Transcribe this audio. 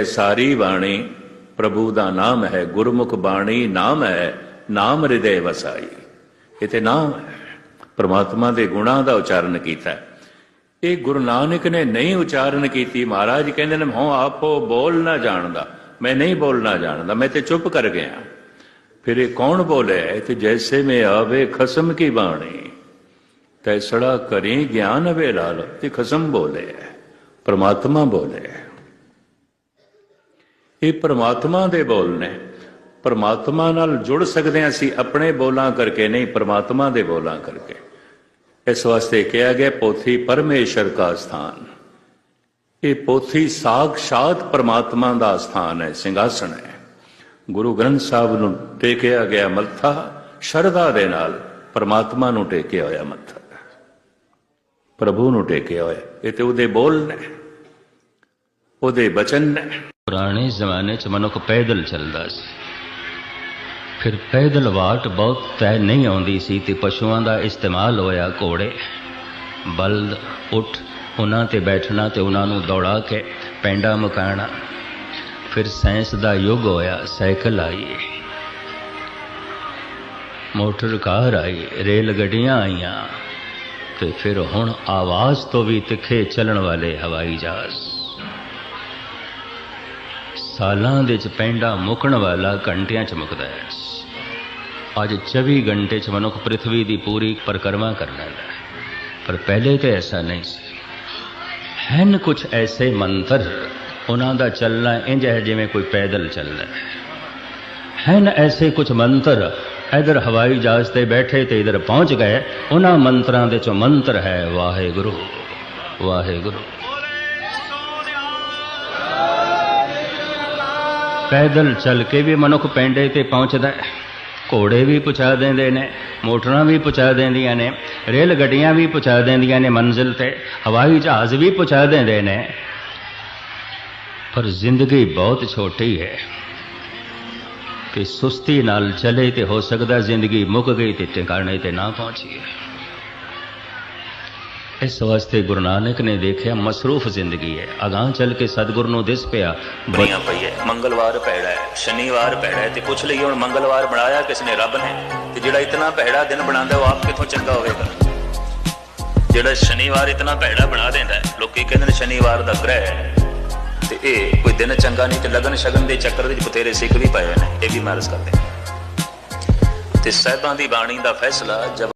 ਇਹ ਸਾਰੀ ਬਾਣੀ ਪ੍ਰਭੂ ਦਾ ਨਾਮ ਹੈ, ਗੁਰਮੁਖ ਬਾਣੀ ਨਾਮ ਹੈ, ਨਾਮ ਹਿਰਦੇ ਵਸਾਈ। ਇਹ ਤੇ ਨਾਮ ਹੈ। ਪ੍ਰਮਾਤਮਾ ਦੇ ਗੁਣਾਂ ਦਾ ਉਚਾਰਨ ਕੀਤਾ ਇਹ ਗੁਰੂ ਨਾਨਕ ਨੇ ਨਹੀਂ ਉਚਾਰਨ ਕੀਤੀ। ਮਹਾਰਾਜ ਕਹਿੰਦੇ ਨੇ ਹਾਂ ਆਪੋ ਬੋਲ ਨਾ ਜਾਣਦਾ। ਮੈਂ ਨਹੀਂ ਬੋਲਣਾ ਜਾਣਦਾ। ਮੈਂ ਤੇ ਚੁੱਪ ਕਰ ਗਿਆ ਫਿਰ ਇਹ ਕੌਣ ਬੋਲੇ? ਤੇ ਜੈਸੇ ਮੈਂ ਆਵੇ ਖਸਮ ਕੀ ਬਾਣੀ। ਤੈਸੜਾ ਕਰੀ ਗਿਆਨ ਵੇ ਲਾਲ। ਤੇ ਖਸਮ ਬੋਲੇ ਪ੍ਰਮਾਤਮਾ ਬੋਲੇ ਇਹ ਪ੍ਰਮਾਤਮਾ ਦੇ ਬੋਲ ਨੇ। ਪ੍ਰਮਾਤਮਾ ਨਾਲ ਜੁੜ ਸਕਦੇ ਹਾਂ ਅਸੀਂ ਆਪਣੇ ਬੋਲਾਂ ਕਰਕੇ ਨਹੀਂ, ਪ੍ਰਮਾਤਮਾ ਦੇ ਬੋਲਾਂ ਕਰਕੇ। ਇਸ ਵਾਸਤੇ ਕਿਹਾ ਗਿਆ, ਪੋਥੀ ਪਰਮੇਸ਼ਰ ਦਾ ਸਥਾਨ। ਇਹ ਪੋਥੀ ਸਾਖਸ਼ਾਤ ਪ੍ਰਮਾਤਮਾ ਦਾ ਸਥਾਨ ਹੈ, ਸਿੰਘਾਸਣ ਹੈ। ਗੁਰੂ ਗ੍ਰੰਥ ਸਾਹਿਬ ਨੂੰ ਟੇਕਿਆ ਗਿਆ ਮੱਥਾ, ਸ਼ਰਧਾ ਦੇ ਨਾਲ ਪਰਮਾਤਮਾ ਨੂੰ ਟੇਕਿਆ ਹੋਇਆ ਮੱਥਾ। ਪ੍ਰਭੂ ਨੂੰ ਟੇਕਿਆ ਹੋਇਆ, ਇਹ ਤੇ ਉਹਦੇ ਬੋਲ ਨੇ। ਉਹਦੇ ਬਚਨ ਨੇ। ਪੁਰਾਣੇ ਜ਼ਮਾਨੇ 'ਚ ਮਨੁੱਖ ਪੈਦਲ ਚੱਲਦਾ ਸੀ। ਫਿਰ ਪੈਦਲ ਵਾਟ ਬਹੁਤ ਤੈ ਨਹੀਂ ਆਉਂਦੀ ਸੀ ਤੇ ਪਸ਼ੂਆਂ ਦਾ ਇਸਤੇਮਾਲ ਹੋਇਆ ਘੋੜੇ। ਬਲਦ, ਉਠ, ਉਹਨਾਂ ਤੇ ਬੈਠਣਾ ਤੇ ਉਹਨਾਂ ਨੂੰ ਦੌੜਾ ਕੇ ਪੈਂਡਾ ਮੁਕਾਣਾ। ਫਿਰ ਸਾਇੰਸ ਦਾ ਯੁੱਗ ਹੋਇਆ, ਸਾਈਕਲ ਆਈ। ਮੋਟਰ ਕਾਰ ਆਈ, ਰੇਲ ਗੱਡੀਆਂ ਆਈਆਂ ਤੇ ਫਿਰ ਹੁਣ ਆਵਾਜ਼ ਤੋਂ ਵੀ ਤਿੱਖੇ ਚੱਲਣ ਵਾਲੇ ਹਵਾਈ ਜਹਾਜ਼। ਸਾਲਾਂ ਦੇ ਚ ਪੈਂਡਾ ਮੁੱਕਣ ਵਾਲਾ ਘੰਟਿਆਂ ਚ ਮੁੱਕਦਾ ਹੈ। ਅੱਜ 24 ਘੰਟੇ ਚ ਮਨੁੱਖ ਪ੍ਰithvi ਦੀ ਪੂਰੀ ਪਰਿਕਰਮਾ ਕਰਨ ਲੈਂਦਾ ਪਰ ਪਹਿਲੇ ਤੇ ਐਸਾ ਨਹੀਂ ਸੀ। ਹਨ ਕੁਝ ਐਸੇ ਮੰਤਰ ਉਹਨਾਂ ਦਾ ਚੱਲਣਾ ਇੰਜ ਹੈ ਜਿਵੇਂ ਕੋਈ ਪੈਦਲ ਚੱਲਦਾ ਹੈ। ਹਨ ਐਸੇ ਕੁਝ ਮੰਤਰ ਇਧਰ ਹਵਾਈ ਜਹਾਜ਼ ਤੇ ਬੈਠੇ ਤੇ ਇਧਰ ਪਹੁੰਚ ਗਏ, ਉਹਨਾਂ ਮੰਤਰਾਂ ਦੇ ਚੋਂ ਮੰਤਰ ਹੈ ਵਾਹਿਗੁਰੂ ਵਾਹਿਗੁਰੂ। ਪੈਦਲ ਚੱਲ ਕੇ ਵੀ ਮਨੁੱਖ ਪੈਂਡੇ ਤੇ ਪਹੁੰਚਦਾ ਹੈ। ਘੋੜੇ ਵੀ ਪਹੁੰਚਾ ਦਿੰਦੇ ਨੇ, ਮੋਟਰਾਂ ਵੀ ਪਹੁੰਚਾ ਦਿੰਦੀਆਂ ਨੇ ਰੇਲ ਗੱਡੀਆਂ ਵੀ ਪਹੁੰਚਾ ਦਿੰਦੀਆਂ ਨੇ ਮੰਜ਼ਿਲ ਤੇ, ਹਵਾਈ ਜਹਾਜ਼ ਵੀ ਪਹੁੰਚਾ ਦਿੰਦੇ ਨੇ। ਪਰ ਜ਼ਿੰਦਗੀ ਬਹੁਤ ਛੋਟੀ ਹੈ। ਕਿ ਸੁਸਤੀ ਨਾਲ ਚਲੇ ਤੇ ਹੋ ਸਕਦਾ ਜ਼ਿੰਦਗੀ ਮੁੱਕ ਗਈ ਤੇ ਟਿਕਾਣੇ ਤੇ ਨਾ ਪਹੁੰਚੀਏ। ਇਸ ਵਾਸਤੇ ਗੁਰੂ ਨਾਨਕ ਨੇ ਦੇਖਿਆ ਮਸਰੂਫ ਜ਼ਿੰਦਗੀ ਹੈ। ਅਗਾਹ ਚੱਲ ਕੇ ਸਤਿਗੁਰ ਨੂੰ ਦਿਸ ਪਿਆ। ਬਣੀਆਂ ਪਈ ਹੈ ਮੰਗਲਵਾਰ ਭੈੜਾ ਹੈ, ਸ਼ਨੀਵਾਰ ਭੈੜਾ ਹੈ ਤੇ ਪੁੱਛ ਲਈਏ ਹੁਣ ਮੰਗਲਵਾਰ ਬਣਾਇਆ ਕਿਸ ਨੇ ਰੱਬ ਨੇ। ਤੇ ਜਿਹੜਾ ਇਤਨਾ ਭੈੜਾ ਦਿਨ ਬਣਾਉਂਦਾ ਉਹ ਆਪ ਕਿੱਥੋਂ ਚੰਗਾ ਹੋਵੇਗਾ? ਜਿਹੜਾ ਸ਼ਨੀਵਾਰ ਇਤਨਾ ਭੈੜਾ ਬਣਾ ਦਿੰਦਾ ਲੋਕੀ ਕਹਿੰਦੇ ਨੇ ਸ਼ਨੀਵਾਰ ਦਾ ਗ੍ਰਹਿ ਹੈ। ਤੇ ਇਹ ਕੋਈ ਦਿਨ ਚੰਗਾ ਨਹੀਂ ਤੇ ਲਗਨ ਸ਼ਗਨ ਦੇ ਚੱਕਰ ਵਿੱਚ ਬਥੇਰੇ ਸਿੱਖ ਵੀ ਪਏ ਨੇ। ਇਹ ਵੀ ਮਾਰਸ ਕਰਦੇ ਤੇ ਸਾਹਿਬਾਂ ਦੀ ਬਾਣੀ ਦਾ ਫੈਸਲਾ ਜਬ